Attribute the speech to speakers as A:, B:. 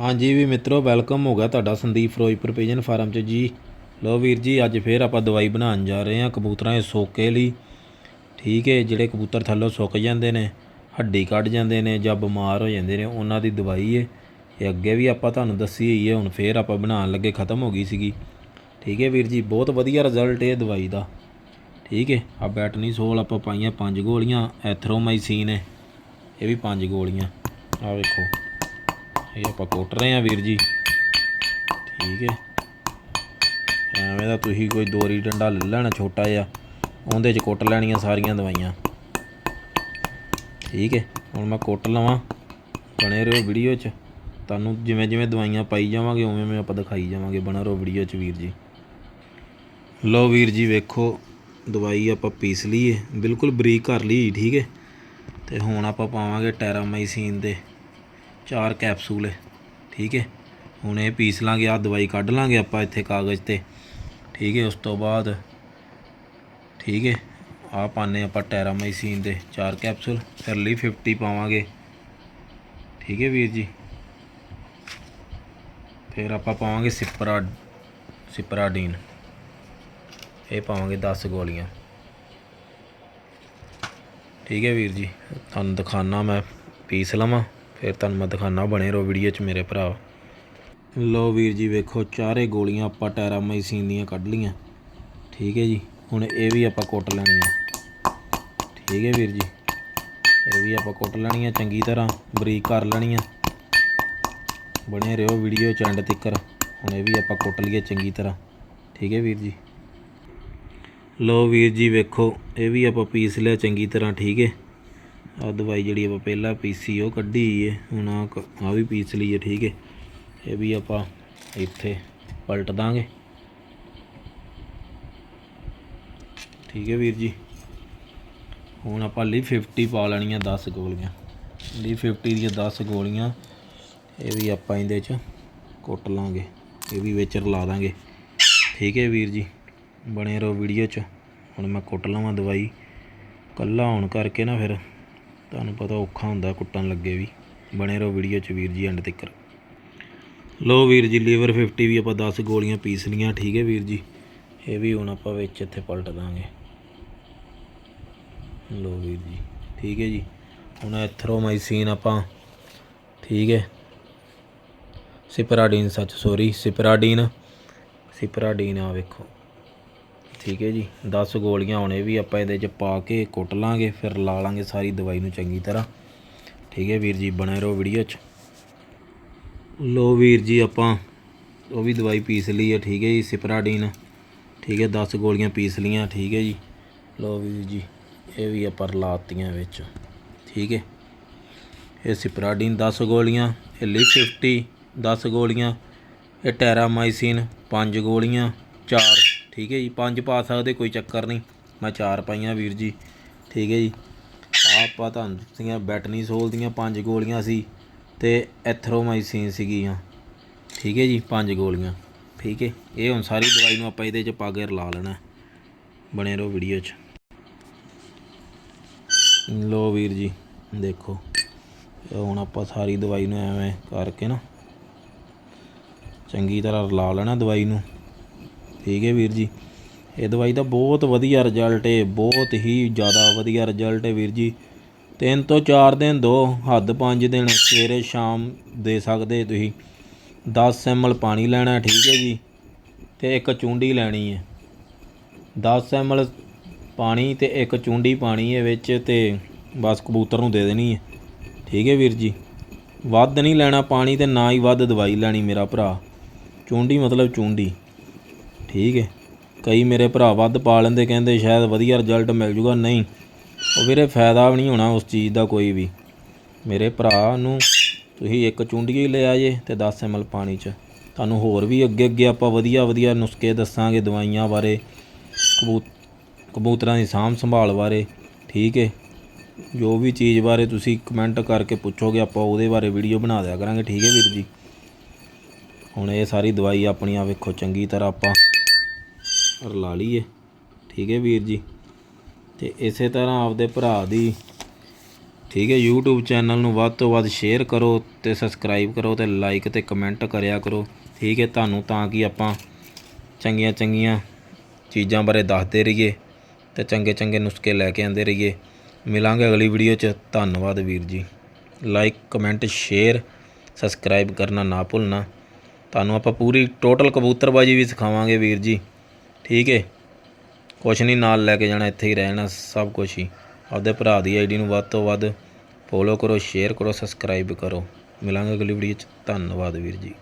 A: ਹਾਂਜੀ ਵੀ ਮਿੱਤਰੋ ਵੈਲਕਮ ਹੋ ਗਿਆ ਤੁਹਾਡਾ ਸੰਦੀਪ ਫਿਰੋਜ਼ਪੁਰ ਪੀਜਨ ਫਾਰਮ 'ਚ ਜੀ। ਲੋ ਵੀਰ ਜੀ, ਅੱਜ ਫੇਰ ਆਪਾਂ ਦਵਾਈ ਬਣਾਉਣ ਜਾ ਰਹੇ ਹਾਂ ਕਬੂਤਰਾਂ ਦੇ ਸੋਕੇ ਲਈ। ਠੀਕ ਹੈ, ਜਿਹੜੇ ਕਬੂਤਰ ਥੱਲੋਂ ਸੁੱਕ ਜਾਂਦੇ ਨੇ, ਹੱਡੀ ਕੱਢ ਜਾਂਦੇ ਨੇ ਜਾਂ ਬਿਮਾਰ ਹੋ ਜਾਂਦੇ ਨੇ, ਉਹਨਾਂ ਦੀ ਦਵਾਈ ਹੈ। ਇਹ ਅੱਗੇ ਵੀ ਆਪਾਂ ਤੁਹਾਨੂੰ ਦੱਸੀ ਹੋਈ ਹੈ, ਹੁਣ ਫੇਰ ਆਪਾਂ ਬਣਾਉਣ ਲੱਗੇ, ਖਤਮ ਹੋ ਗਈ ਸੀਗੀ। ਠੀਕ ਹੈ ਵੀਰ ਜੀ, ਬਹੁਤ ਵਧੀਆ ਰਿਜ਼ਲਟ ਇਹ ਦਵਾਈ ਦਾ। ਠੀਕ ਹੈ ਆ ਬੈਟਨੀ ਸੋਲ ਆਪਾਂ ਪਾਈਆਂ, ਪੰਜ ਗੋਲੀਆਂ, ਐਥਰੋਮਾਈਸੀਨ ਹੈ। ਇਹ ਵੀ ਪੰਜ ਗੋਲੀਆਂ। ਆ ਵੇਖੋ। ਇਹ ਆਪਾਂ ਕੁੱਟ ਰਹੇ ਆ ਵੀਰ ਜੀ। ਠੀਕ ਹੈ। ਐਵੇਂ ਦਾ ਤੁਸੀਂ ਕੋਈ ਦੋਰੀ ਡੰਡਾ ਲੈ ਲੈਣਾ ਛੋਟਾ ਜਿਹਾ। ਉਹਦੇ 'ਚ ਕੁੱਟ ਲੈਣੀਆਂ ਸਾਰੀਆਂ ਦਵਾਈਆਂ। ਠੀਕ ਹੈ। ਹੁਣ ਮੈਂ ਕੁੱਟ ਲਵਾਂ। ਬਣੇ ਰਹੋ ਵੀਡੀਓ 'ਚ। ਤੁਹਾਨੂੰ ਜਿਵੇਂ ਜਿਵੇਂ ਦਵਾਈਆਂ ਪਾਈ ਜਾਵਾਂਗੇ, ਉਵੇਂ ਉਵੇਂ ਆਪਾਂ ਦਿਖਾਈ ਜਾਵਾਂਗੇ। ਬਣਾ ਰਹੋ ਵੀਡੀਓ 'ਚ ਵੀਰ ਜੀ। ਲਓ ਵੀਰ ਜੀ, ਵੇਖੋ। ਦਵਾਈ ਆਪਾਂ ਪੀਸ ਲਈ ਹੈ ਬਿਲਕੁਲ ਬਰੀਕ ਕਰ ਲਈ, ਠੀਕ ਹੈ। ਤੇ ਹੁਣ ਆਪਾਂ ਪਾਵਾਂਗੇ ਟੈਰਾਮਾਈਸੀਨ ਦੇ। ਚਾਰ ਕੈਪਸੂਲ ਹੈ, ਠੀਕ ਹੈ। ਹੁਣ ਇਹ ਪੀਸ ਲਾਂਗੇ ਆ ਦਵਾਈ ਕੱਢ ਲਾਂਗੇ ਆਪਾਂ ਇੱਥੇ ਕਾਗਜ਼ ਤੇ, ਠੀਕ ਹੈ। ਉਸ ਤੋਂ ਬਾਅਦ, ਠੀਕ ਹੈ ਆ ਪਾਣੇ ਆਪਾਂ ਟੈਰਾਮਾਈਸੀਨ ਦੇ ਚਾਰ ਕੈਪਸੂਲ ਫਿਰ ਲਈ 50 ਪਾਵਾਂਗੇ, ਠੀਕ ਹੈ ਵੀਰ ਜੀ। ਫਿਰ ਆਪਾਂ ਪਾਵਾਂਗੇ ਸਿਪਰਾ, ਸਿਪਰਾਡੀਨ। ਇਹ ਪਾਵਾਂਗੇ 10 ਗੋਲੀਆਂ। ਠੀਕ ਹੈ ਵੀਰ ਜੀ, ਤੁਹਾਨੂੰ ਦਿਖਾਣਾ ਮੈਂ ਪੀਸ ਲਵਾਂ। ਫਿਰ ਤੁਹਾਨੂੰ ਮੈਂ ਦਿਖਾਣਾ ਬਣੇ ਰਹੋ ਵੀਡੀਓ 'ਚ ਮੇਰੇ ਭਰਾ। ਲੋ ਵੀਰ ਜੀ, ਵੇਖੋ, ਚਾਰੇ ਗੋਲੀਆਂ ਆਪਾਂ ਟੈਰਾਮਾਈਸੀਨ ਦੀਆਂ ਕੱਢ ਲੀਆਂ ਠੀਕ ਹੈ ਜੀ, ਹੁਣ ਇਹ ਵੀ ਆਪਾਂ ਕੁੱਟ ਲੈਣੀ ਆ ਠੀਕ ਹੈ ਵੀਰ ਜੀ, ਇਹ ਵੀ ਆਪਾਂ ਕੁੱਟ ਲੈਣੀਆਂ, ਚੰਗੀ ਤਰ੍ਹਾਂ ਬਰੀਕ ਕਰ ਲੈਣੀ ਆ ਬਣੇ ਰਹੋ ਵੀਡੀਓ ਚੰਡ ਤਿੱਕਰ, ਹੁਣ ਇਹ ਵੀ ਆਪਾਂ ਕੁੱਟ ਲਈਏ ਚੰਗੀ ਤਰ੍ਹਾਂ। ਠੀਕ ਹੈ ਵੀਰ ਜੀ। ਲੋ ਵੀਰ ਜੀ, ਵੇਖੋ, ਇਹ ਵੀ ਆਪਾਂ ਪੀਸ ਲਿਆ ਚੰਗੀ ਤਰ੍ਹਾਂ, ਠੀਕ ਹੈ। ਆ ਦਵਾਈ ਜਿਹੜੀ ਆਪਾਂ ਪਹਿਲਾਂ ਪੀਸੀ, ਉਹ ਕੱਢੀ ਹੈ ਹੁਣ ਆ ਆ ਵੀ ਪੀਸ ਲਈਏ ਠੀਕ ਹੈ ਇਹ ਵੀ ਆਪਾਂ ਇੱਥੇ ਪਲਟ ਦਾਂਗੇ। ਠੀਕ ਹੈ ਵੀਰ ਜੀ। ਹੁਣ ਆਪਾਂ ਲਈ 50 ਪਾ ਲੈਣੀਆਂ 10 ਗੋਲੀਆਂ। ਲਈ 50 ਦੀਆਂ 10 ਗੋਲੀਆਂ। ਇਹ ਵੀ ਆਪਾਂ ਇਹਦੇ 'ਚ ਕੁੱਟ ਲਾਂਗੇ। ਇਹ ਵੀ ਵਿੱਚ ਰਲਾ ਦਾਂਗੇ। ਠੀਕ ਹੈ ਵੀਰ ਜੀ। ਬਣੇ ਰਹੋ ਵੀਡੀਓ 'ਚ। ਹੁਣ ਮੈਂ ਕੁੱਟ ਲਵਾਂ ਦਵਾਈ। ਕੱਲਾ ਹੋਣ ਕਰਕੇ ਨਾ ਫਿਰ ਤੁਹਾਨੂੰ ਪਤਾ ਔਖਾ ਹੁੰਦਾ ਕੁੱਟਣ ਲੱਗੇ ਵੀ। ਬਣੇ ਰਹੋ ਵੀਡੀਓ 'ਚ ਵੀਰ ਜੀ ਐਂਡ ਤੱਕ। ਲੋ ਵੀਰ ਜੀ, ਲੀਵਰ 50 ਵੀ ਆਪਾਂ 10 ਗੋਲੀਆਂ ਪੀਸ ਲੀਆਂ ਠੀਕ ਹੈ ਵੀਰ ਜੀ? ਇਹ ਵੀ ਹੁਣ ਆਪਾਂ ਵਿੱਚ ਇੱਥੇ ਪਲਟ ਦਾਂਗੇ। ਲੋ ਵੀਰ ਜੀ, ਠੀਕ ਹੈ ਜੀ? ਹੁਣ ਐਥਰੋਮਾਈਸੀਨ ਆਪਾਂ, ਠੀਕ ਹੈ? ਸਿਪਰਾਡੀਨ, ਸੱਚ ਸੋਰੀ ਸਿਪਰਾਡੀਨ ਸਿਪਰਾਡੀਨ ਆ ਵੇਖੋ। ਠੀਕ ਹੈ ਜੀ। 10 ਗੋਲੀਆਂ ਹੁਣ ਇਹ ਵੀ ਆਪਾਂ ਇਹਦੇ 'ਚ ਪਾ ਕੇ ਕੁੱਟ ਲਾਂਗੇ, ਫਿਰ ਲਾ ਲਾਂਗੇ ਸਾਰੀ ਦਵਾਈ ਨੂੰ ਚੰਗੀ ਤਰ੍ਹਾਂ। ਠੀਕ ਹੈ ਵੀਰ ਜੀ, ਬਣੇ ਰਹੋ ਵੀਡੀਓ 'ਚ। ਲੋ ਵੀਰ ਜੀ ਆਪਾਂ, ਉਹ ਵੀ ਦਵਾਈ ਪੀਸ ਲਈ ਹੈ ਠੀਕ ਹੈ ਜੀ, ਸਿਪਰਾਡੀਨ। ਠੀਕ ਹੈ 10 ਗੋਲੀਆਂ ਪੀਸ ਲੀਆਂ ਠੀਕ ਹੈ ਜੀ। ਲੋ ਵੀਰ ਜੀ, ਇਹ ਵੀ ਆਪਾਂ ਲਾਤੀਆਂ ਵਿੱਚ। ਠੀਕ ਹੈ, ਇਹ ਸਿਪਰਾਡੀਨ 10 ਗੋਲੀਆਂ, ਇਹ ਲਈ 50 10 ਗੋਲੀਆਂ, ਇਹ ਟੈਰਾਮਾਈਸਿਨ 5 ਗੋਲੀਆਂ 4 ਠੀਕ ਹੈ ਜੀ, ਪੰਜ ਪਾ ਸਕਦੇ, ਕੋਈ ਚੱਕਰ ਨਹੀਂ। ਮੈਂ ਚਾਰ ਪਾਈਆਂ ਵੀਰ ਜੀ, ਠੀਕ ਹੈ ਜੀ। ਆਪਾਂ ਤੁਹਾਨੂੰ ਦਿੱਤੀਆਂ ਬੈਟਨੀ ਸੋਲ ਦੀਆਂ ਪੰਜ ਗੋਲੀਆਂ ਸੀ ਤੇ ਐਥਰੋਮਾਈਸਿਨ ਸੀਗੀਆਂ, ਠੀਕ ਹੈ ਜੀ, ਪੰਜ ਗੋਲੀਆਂ, ਠੀਕ ਹੈ। ਇਹ ਹੁਣ ਸਾਰੀ ਦਵਾਈ ਨੂੰ ਆਪਾਂ ਇਹਦੇ 'ਚ ਪਾ ਕੇ ਰਲਾ ਲੈਣਾ ਬਣੇ ਰਹੋ ਵੀਡੀਓ 'ਚ। ਲੋ ਵੀਰ ਜੀ, ਦੇਖੋ ਹੁਣ ਆਪਾਂ ਸਾਰੀ ਦਵਾਈ ਨੂੰ ਐਵੇਂ ਕਰਕੇ ਨਾ, ਚੰਗੀ ਤਰ੍ਹਾਂ ਰਲਾ ਲੈਣਾ ਦਵਾਈ ਨੂੰ। ਠੀਕ ਹੈ ਵੀਰ ਜੀ। ਇਹ ਦਵਾਈ ਦਾ ਬਹੁਤ ਵਧੀਆ ਰਿਜ਼ਲਟ ਹੈ ਬਹੁਤ ਹੀ ਜ਼ਿਆਦਾ ਵਧੀਆ ਰਿਜ਼ਲਟ ਹੈ ਵੀਰ ਜੀ। ਤਿੰਨ ਤੋਂ ਚਾਰ ਦਿਨ ਦੋ, ਹੱਦ ਪੰਜ ਦਿਨ ਸਵੇਰੇ ਸ਼ਾਮ ਦੇ ਸਕਦੇ ਤੁਸੀਂ। 10 ਐਮਲ ਪਾਣੀ ਲੈਣਾ ਠੀਕ ਹੈ ਜੀ, ਤੇ ਇੱਕ ਚੁੰਡੀ ਲੈਣੀ ਹੈ। 10 ਐਮਲ ਪਾਣੀ ਤੇ ਇੱਕ ਚੁੰਡੀ ਪਾਣੀ ਹੈ ਵਿੱਚ ਤੇ ਬਸ ਕਬੂਤਰ ਨੂੰ ਦੇ ਦੇਣੀ ਹੈ। ਠੀਕ ਹੈ ਵੀਰ ਜੀ। ਵੱਧ ਨਹੀਂ ਲੈਣਾ ਪਾਣੀ ਤੇ ਨਾ ਹੀ ਵੱਧ ਦਵਾਈ ਲੈਣੀ ਮੇਰਾ ਭਰਾ। ਚੁੰਡੀ ਮਤਲਬ ਚੁੰਡੀ। ਠੀਕ ਹੈ। ਕਈ ਮੇਰੇ ਭਰਾ ਵੱਧ ਪਾ ਲੈਂਦੇ, ਕਹਿੰਦੇ ਸ਼ਾਇਦ ਵਧੀਆ ਰਿਜ਼ਲਟ ਮਿਲ ਜੂਗਾ। ਨਹੀਂ, ਉਹ ਵੀਰੇ ਫਾਇਦਾ ਵੀ ਨਹੀਂ ਹੋਣਾ ਉਸ ਚੀਜ਼ ਦਾ ਕੋਈ ਵੀ। ਮੇਰੇ ਭਰਾ ਨੂੰ ਤੁਸੀਂ ਇੱਕ ਚੁੰਡੀ ਲੈ ਲਿਆ ਜੇ ਤੇ 10 ml ਪਾਣੀ 'ਚ। ਤੁਹਾਨੂੰ ਹੋਰ ਵੀ ਅੱਗੇ ਅੱਗੇ ਆਪਾਂ ਵਧੀਆ ਵਧੀਆ ਨੁਸਖੇ ਦੱਸਾਂਗੇ ਦਵਾਈਆਂ ਬਾਰੇ, ਕਬੂਤ, ਕਬੂਤਰਾਂ ਦੀ ਸਾਂਭ ਸੰਭਾਲ ਬਾਰੇ, ਠੀਕ ਹੈ। ਜੋ ਵੀ ਚੀਜ਼ ਬਾਰੇ ਤੁਸੀਂ ਕਮੈਂਟ ਕਰਕੇ ਪੁੱਛੋਗੇ, ਆਪਾਂ ਉਹਦੇ ਬਾਰੇ ਵੀਡੀਓ ਬਣਾ ਦਿਆ ਕਰਾਂਗੇ, ਠੀਕ ਹੈ ਵੀਰ ਜੀ। ਹੁਣ ਇਹ ਸਾਰੀ ਦਵਾਈ ਆਪਣੀ ਆ ਵੇਖੋ, ਚੰਗੀ ਤਰ੍ਹਾਂ ਆਪਾਂ ਲਾ ਲਈਏ। ਠੀਕ ਹੈ ਵੀਰ ਜੀ। ਤੇ ਇਸੇ ਤਰ੍ਹਾਂ ਆਪਦੇ ਭਰਾ ਦੀ, ਠੀਕ ਹੈ, YouTube ਚੈਨਲ ਨੂੰ ਵੱਧ ਤੋਂ ਵੱਧ ਸ਼ੇਅਰ ਕਰੋ ਤੇ ਸਬਸਕ੍ਰਾਈਬ ਕਰੋ ਤੇ ਲਾਈਕ ਤੇ ਕਮੈਂਟ ਕਰਿਆ ਕਰੋ। ਠੀਕ ਹੈ, ਤੁਹਾਨੂੰ ਤਾਂ ਕਿ ਆਪਾਂ ਚੰਗੀਆਂ ਚੰਗੀਆਂ ਚੀਜ਼ਾਂ ਬਾਰੇ ਦੱਸਦੇ ਰਹੀਏ ਤੇ ਚੰਗੇ ਚੰਗੇ ਨੁਸਖੇ ਲੈ ਕੇ ਆਉਂਦੇ ਰਹੀਏ। ਮਿਲਾਂਗੇ ਅਗਲੀ ਵੀਡੀਓ 'ਚ। ਧੰਨਵਾਦ ਵੀਰ ਜੀ। ਲਾਈਕ ਕਮੈਂਟ ਸ਼ੇਅਰ ਸਬਸਕ੍ਰਾਈਬ ਕਰਨਾ ਨਾ ਭੁੱਲਣਾ। ਤੁਹਾਨੂੰ ਆਪਾਂ ਪੂਰੀ ਟੋਟਲ ਕਬੂਤਰਬਾਜੀ ਵੀ ਸਿਖਾਵਾਂਗੇ ਵੀਰ ਜੀ। ਠੀਕ ਹੈ ਕੁਛ ਨਹੀਂ ਨਾਲ ਲੈ ਕੇ ਜਾਣਾ, ਇੱਥੇ ਹੀ ਰਹਿਣਾ ਸਭ ਕੁਝ ਹੀ। ਆਪਦੇ ਭਰਾ ਦੀ ਆਈਡੀ ਨੂੰ ਵੱਧ ਤੋਂ ਵੱਧ ਫੋਲੋ ਕਰੋ ਸ਼ੇਅਰ ਕਰੋ ਸਬਸਕ੍ਰਾਈਬ ਕਰੋ। ਮਿਲਾਂਗੇ ਅਗਲੀ ਵੀਡੀਓ 'ਚ। ਧੰਨਵਾਦ ਵੀਰ ਜੀ।